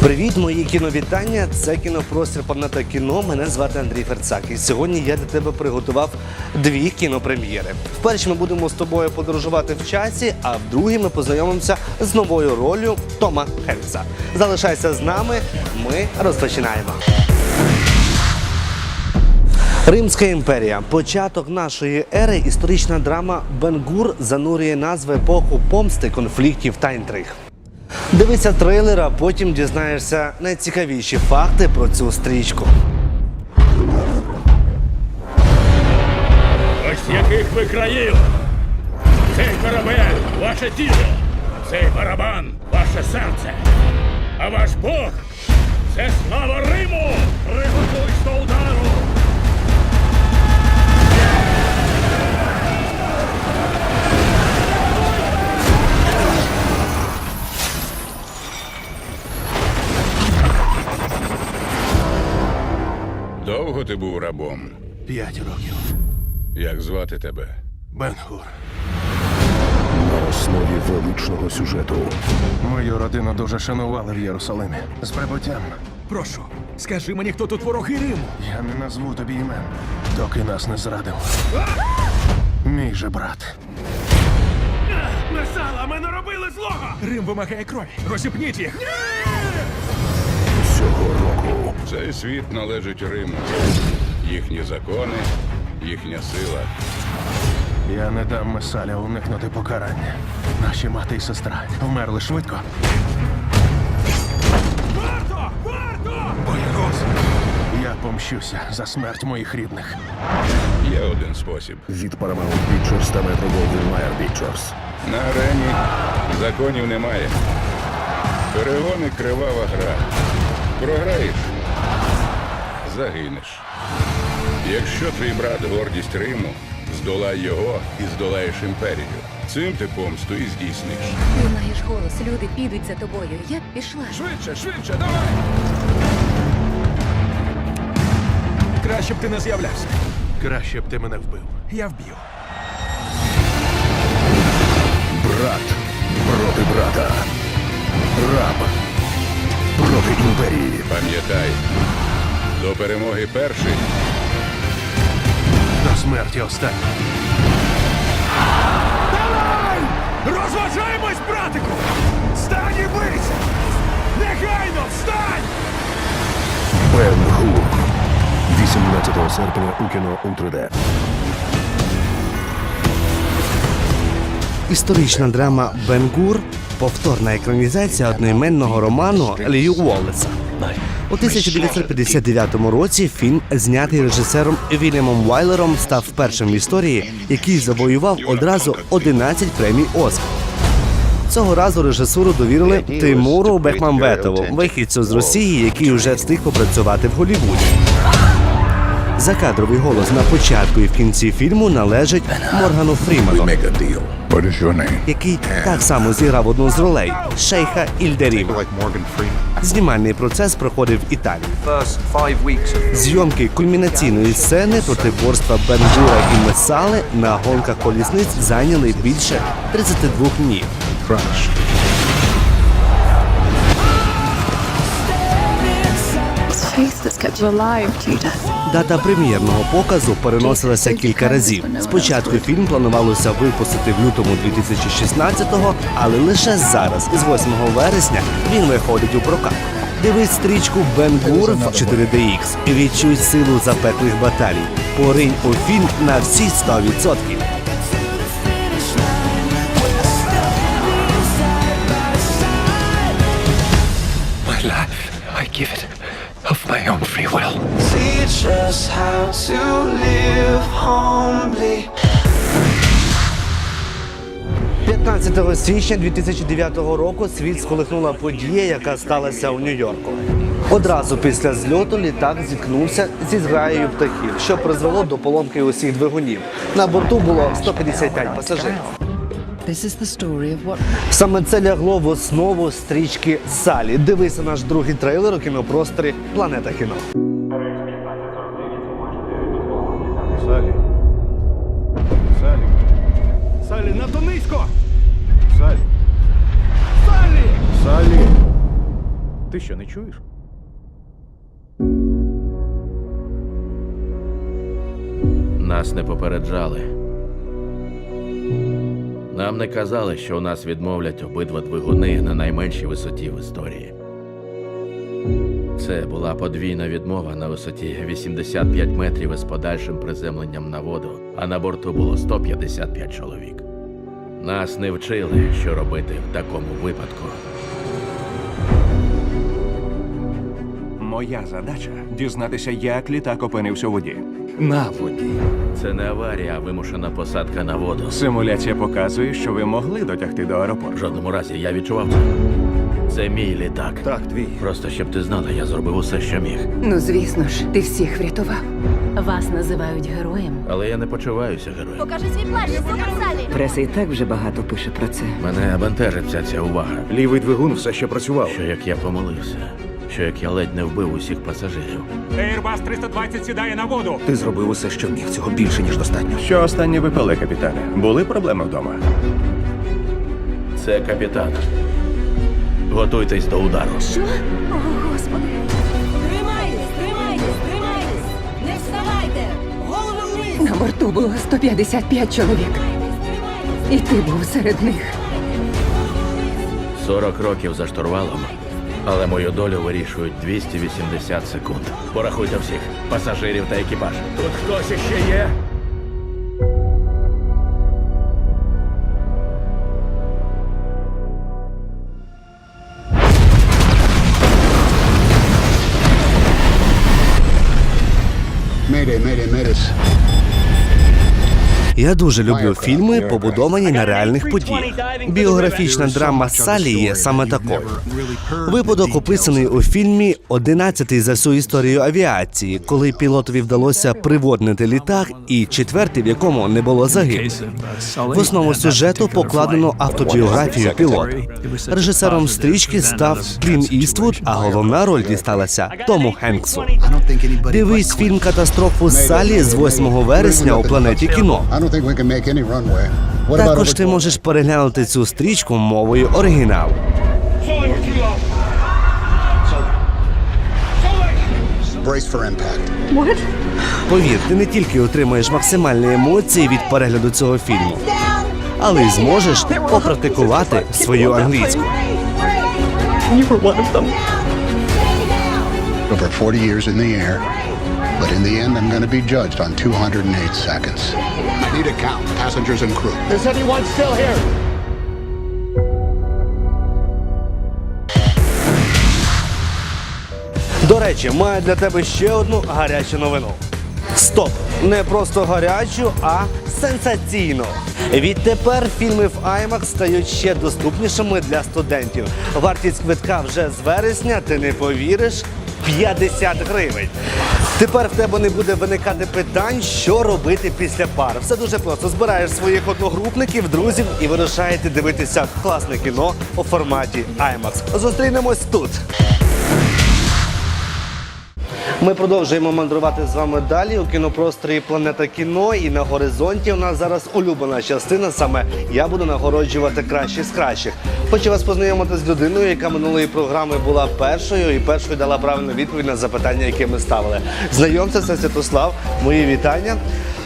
Привіт, мої кіновітання. Це кінопростір Планета кіно. Мене звати Андрій Ферцак. І сьогодні я для тебе приготував дві кінопрем'єри. В першій ми будемо з тобою подорожувати в часі, а в другій ми познайомимося з новою ролью Тома Хенкса. Залишайся з нами. Ми розпочинаємо. Римська імперія. Початок нашої ери. Історична драма Бенгур занурює нас в епоху помсти, конфліктів та інтриг. Дивися трейлер, а потім дізнаєшся найцікавіші факти про цю стрічку. Ось яких ви країв! Цей корабель ваше тіло, цей барабан ваше серце. А ваш Бог це слава Риму! Як звати тебе? Бенгур. На основі величного сюжету Мою родину дуже шанували в Єрусалимі. З прибуттям. Прошу, скажи мені, хто тут вороги Риму. Я не назву тобі імен, доки нас не зрадив. Мій же брат. Месала, ми не робили злого! Рим вимагає крові. Розіпніть їх. цього року Цей світ належить Риму. Їхні закони, їхня сила. Я не дам Месаля уникнути покарання. Наші мати і сестра вмерли швидко. Варто! Варто! Я помщуся за смерть моїх рідних. Є один спосіб. від Paramount Pictures та Metro Goldwyn Mayer Pictures. На арені законів немає. Перегони кривава гра. Програєш, загинеш. Якщо твій брат гордість Риму, здолай його і здолаєш імперію. Цим ти помсту і здійсниш. Ти маєш голос, люди підуть за тобою. Я б пішла. Швидше, швидше, давай. Краще б ти не з'являвся. Краще б ти мене вбив. Я вб'ю. Брат проти брата. Раб проти імперії. Пам'ятай, до перемоги перший До смерті останній. Давай! Розважаємось, братику! Стань і бийся! Негайно встань! Бен Гур. 18 серпня у кіно у 3D. Історична драма Бенгур повторна екранізація одноіменного роману Лью Уоллеса. У 1959 році фільм, знятий режисером Вільямом Вайлером, став першим в історії, який завоював одразу 11 премій Оскар. Цього разу режисуру довірили Тимуру Бехмамбетову, вихідцю з Росії, який вже встиг попрацювати в Голлівуді. Закадровий голос на початку і в кінці фільму належить Моргану Фріману, який так само зіграв одну з ролей шейха Ільдерім. Знімальний процес проходив в Італії. Зйомки кульмінаційної сцени протиборства Бенгура і Месали на гонках колісниць зайняли більше 32 днів. Дата прем'єрного показу переносилася кілька разів. Спочатку фільм планувалося випустити в лютому 2016-го, але лише зараз, з 8 вересня, він виходить у прокат. Дивись стрічку Бен Гур в 4DX і відчуй силу запеклих баталій. Поринь у фільм на всі 100%. My life, I give it my own free will. Teach us how to live humbly. 15 січня 2009 року світ сколихнула подія, яка сталася у Нью-Йорку. Одразу після зльоту літак зіткнувся зі зграєю птахів, що призвело до поломки усіх двигунів. На борту було 155 пасажирів. This is the story of what Саме це лягло в основу стрічки Салі. Дивися наш другий трейлер у кінопросторі Планета кіно. Салі. Салі. Салі, надто низько! Салі. Салі! Салі. Ти що, не чуєш? Нас не попереджали. Нам не казали, що у нас відмовлять обидва двигуни на найменшій висоті в історії. Це була подвійна відмова на висоті 85 метрів із подальшим приземленням на воду, а на борту було 155 чоловік. Нас не вчили, що робити в такому випадку. Моя задача дізнатися, як літак опинився у воді. На воді. Це не аварія, а вимушена посадка на воду. Симуляція показує, що ви могли дотягти до В аеропорту. жодному разі я відчував це. Це мій літак. Так, твій. Просто щоб ти знала, я зробив усе, що міг. Ну, звісно ж, ти всіх врятував. Вас називають героєм. Але я не почуваюся героєм. Покажи свій плащ, суперсалі. Преса і так вже багато пише про це. Мене бентежить вся ця увага. Лівий двигун все ще працював. Що як я помилився, що як я ледь не вбив усіх пасажирів. Airbus 320 сідає на воду. Ти зробив усе, що міг. Цього більше, ніж достатньо. Що останнє ви пили, капітане? Були проблеми вдома? Це капітан. Готуйтесь до удару. Що? О, господи. Тримайтесь, тримайтесь, тримайтесь. Не вставайте. Голови вниз. На борту було 155 чоловік. І ти був серед них. 40 років за штурвалом, але мою долю вирішують 280 секунд. Порахуйте всіх пасажирів та екіпаж. Тут хтось іще є? Я дуже люблю фільми, побудовані на реальних подіях. Біографічна драма Салі є саме такою. Випадок описаний у фільмі «11-й за всю історію авіації, коли пілотові вдалося приводнити літак, і четвертий, в якому не було загиблих. В основу сюжету покладено автобіографію пілота. Режисером стрічки став Клін Іствуд, а головна роль дісталася Тому Хенксу. Дивись фільм Катастрофу Салі з 8 вересня у планеті кіно. Також ти можеш переглянути цю стрічку мовою оригіналу. Повір, ти не тільки отримаєш максимальні емоції від перегляду цього фільму, але й зможеш попрактикувати свою англійську. Over 40 years in the air, but in the end, I'm going to be judged on 208 seconds. I need a count, passengers and crew. Is anyone still here? До речі, маю для тебе ще одну гарячу новину. Стоп! Не просто гарячу, а сенсаційну. Відтепер фільми в IMAX стають ще доступнішими для студентів. Вартість квитка вже з вересня, ти не повіриш. 50 гривень. Тепер в тебе не буде виникати питань, що робити після пар. Все дуже просто. Збираєш своїх одногрупників, друзів і вирушаєте дивитися класне кіно у форматі IMAX. Зустрінемось тут. Ми продовжуємо мандрувати з вами далі у кінопросторі Планета кіно. І на горизонті у нас зараз улюблена частина. Саме я буду нагороджувати кращих з кращих. Хочу вас познайомити з людиною, яка минулої програми була першою і першою дала правильну відповідь на запитання, яке ми ставили. Знайомця, це Святослав. Мої вітання.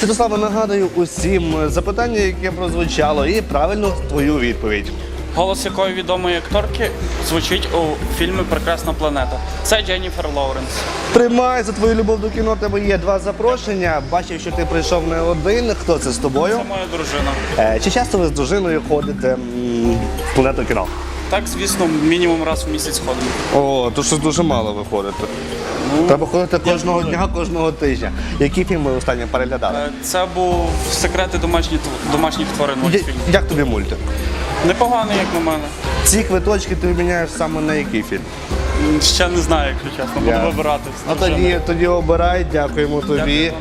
Святослава, нагадую усім запитання, яке прозвучало, і правильну твою відповідь. Голос якої відомої акторки звучить у фільмі Прекрасна планета. Це Дженніфер Лоуренс. Тримай за твою любов до кіно. Тебе є два запрошення. Бачив, що ти прийшов не один. Хто це з тобою? Це моя дружина. Е, Чи часто ви з дружиною ходите в планету кіно? Так, звісно, мінімум раз в місяць ходимо. О, то що дуже мало ви ходите. Треба ходити кожного дня, кожного тижня. Які фільми ви останнє переглядали? Е, Це був секрети домашніх домашніх тварин Я- мультфільм. Як тобі мультик? Непоганий, як на мене. Ці квиточки ти міняєш саме на який фільм? М, Ще не знаю, якщо чесно, буду Я- вибирати. Ну тоді, тоді обирай, дякуємо тобі. Вам.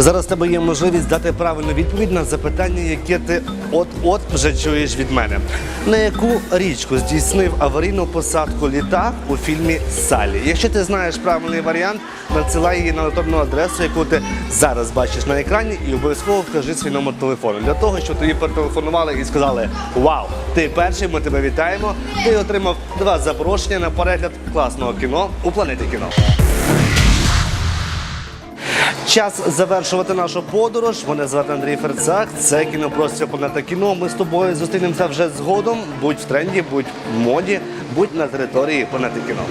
Зараз тебе є можливість дати правильну відповідь на запитання, яке ти от-от вже чуєш від мене. На яку річку здійснив аварійну посадку літак у фільмі Салі? Якщо ти знаєш правильний варіант, надсилай її на електронну адресу, яку ти зараз бачиш на екрані, і обов'язково вкажи свій номер телефону для того, щоб тобі перетелефонували і сказали: Вау, ти перший, ми тебе вітаємо. Ти отримав два запрошення на перегляд класного кіно у планеті кіно. Час завершувати нашу подорож. Мене звати Андрій Ферцак. Це кінопростір Планета кіно. Ми з тобою зустрінемося вже згодом. Будь в тренді, будь в моді, будь на території планети кіно.